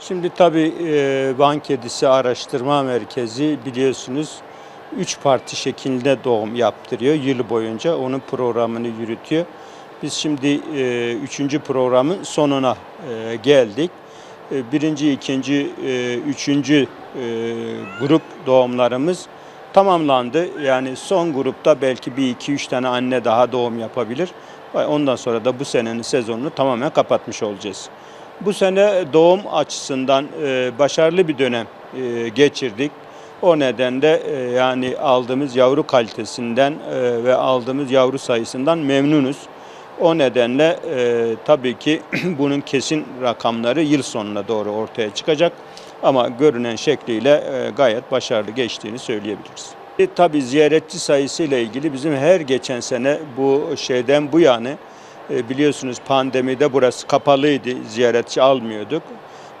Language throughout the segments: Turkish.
Şimdi tabii e, Van Kedisi Araştırma Merkezi biliyorsunuz 3 parti şeklinde doğum yaptırıyor yıl boyunca. Onun programını yürütüyor. Biz şimdi 3. programın sonuna e, geldik. E, birinci, ikinci, e, üçüncü e, grup doğumlarımız tamamlandı. Yani son grupta belki bir iki üç tane anne daha doğum yapabilir. Ondan sonra da bu senenin sezonunu tamamen kapatmış olacağız. Bu sene doğum açısından e, başarılı bir dönem e, geçirdik. O nedenle e, yani aldığımız yavru kalitesinden e, ve aldığımız yavru sayısından memnunuz. O nedenle e, tabii ki bunun kesin rakamları yıl sonuna doğru ortaya çıkacak. Ama görünen şekliyle e, gayet başarılı geçtiğini söyleyebiliriz. E, tabii ziyaretçi sayısı ile ilgili bizim her geçen sene bu şeyden bu yana e, biliyorsunuz pandemide burası kapalıydı, ziyaretçi almıyorduk.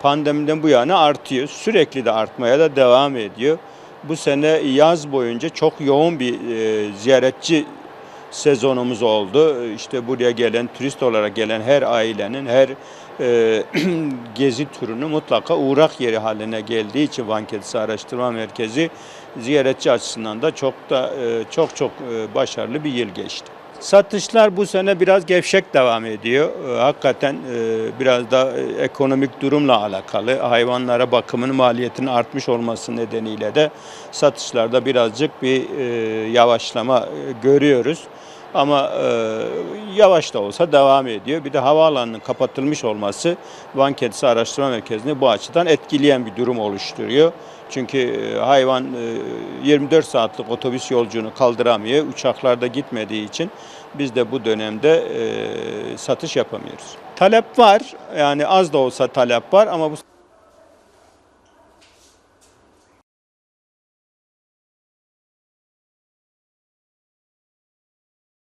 Pandemiden bu yana artıyor. Sürekli de artmaya da devam ediyor. Bu sene yaz boyunca çok yoğun bir e, ziyaretçi sezonumuz oldu. İşte buraya gelen, turist olarak gelen her ailenin, her e, gezi turunu mutlaka uğrak yeri haline geldiği için Van Kedisi Araştırma Merkezi ziyaretçi açısından da çok da e, çok çok e, başarılı bir yıl geçti. Satışlar bu sene biraz gevşek devam ediyor. E, Hakikaten e, biraz da e, ekonomik durumla alakalı. Hayvanlara bakımın maliyetinin artmış olması nedeniyle de satışlarda birazcık bir e, yavaşlama görüyoruz. Ama yavaş da olsa devam ediyor. Bir de havaalanının kapatılmış olması Van Kedisi Araştırma Merkezi'ni bu açıdan etkileyen bir durum oluşturuyor. Çünkü e, hayvan e, 24 saatlik otobüs yolculuğunu kaldıramıyor. Uçaklarda gitmediği için biz de bu dönemde e, satış yapamıyoruz. Talep var. Yani az da olsa talep var ama bu